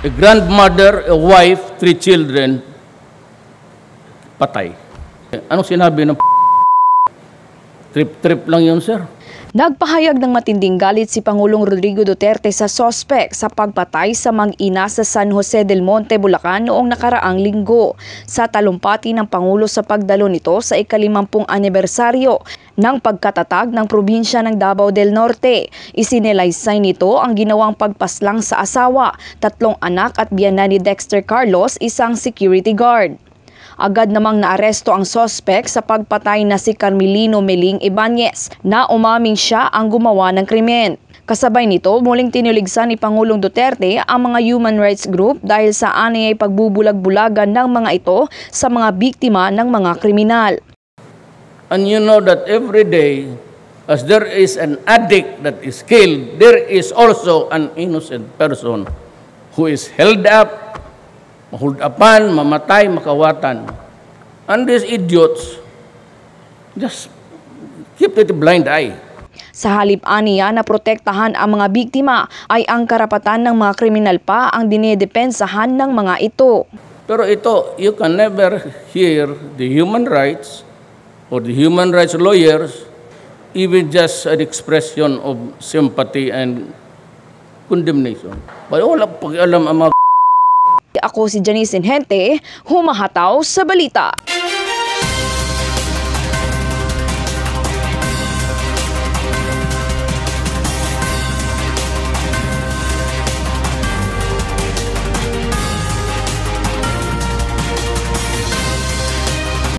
a grandmother, a wife, three children, patay. Anong sinabi ng Trip-trip lang yun, sir. Nagpahayag ng matinding galit si Pangulong Rodrigo Duterte sa sospek sa pagpatay sa mag-ina sa San Jose del Monte, Bulacan noong nakaraang linggo. Sa talumpati ng Pangulo sa pagdalo nito sa ikalimampung anibersaryo ng pagkatatag ng probinsya ng Davao del Norte. Isinelaysay nito ang ginawang pagpaslang sa asawa, tatlong anak at biyanan ni Dexter Carlos, isang security guard. Agad namang naaresto ang sospek sa pagpatay na si Carmelino Meling Ibanez na umaming siya ang gumawa ng krimen. Kasabay nito, muling tinuligsan ni Pangulong Duterte ang mga human rights group dahil sa aniyay pagbubulag-bulagan ng mga ito sa mga biktima ng mga kriminal. And you know that every day, as there is an addict that is killed, there is also an innocent person who is held up, hold upan, mamatay, makawatan. And these idiots just keep it blind eye. Sa halip aniya na protektahan ang mga biktima ay ang karapatan ng mga kriminal pa ang dinedepensahan ng mga ito. Pero ito, you can never hear the human rights or the human rights lawyers even just an expression of sympathy and condemnation. But wala pakialam ang mga Ako si Janice Inhente, humahataw sa balita.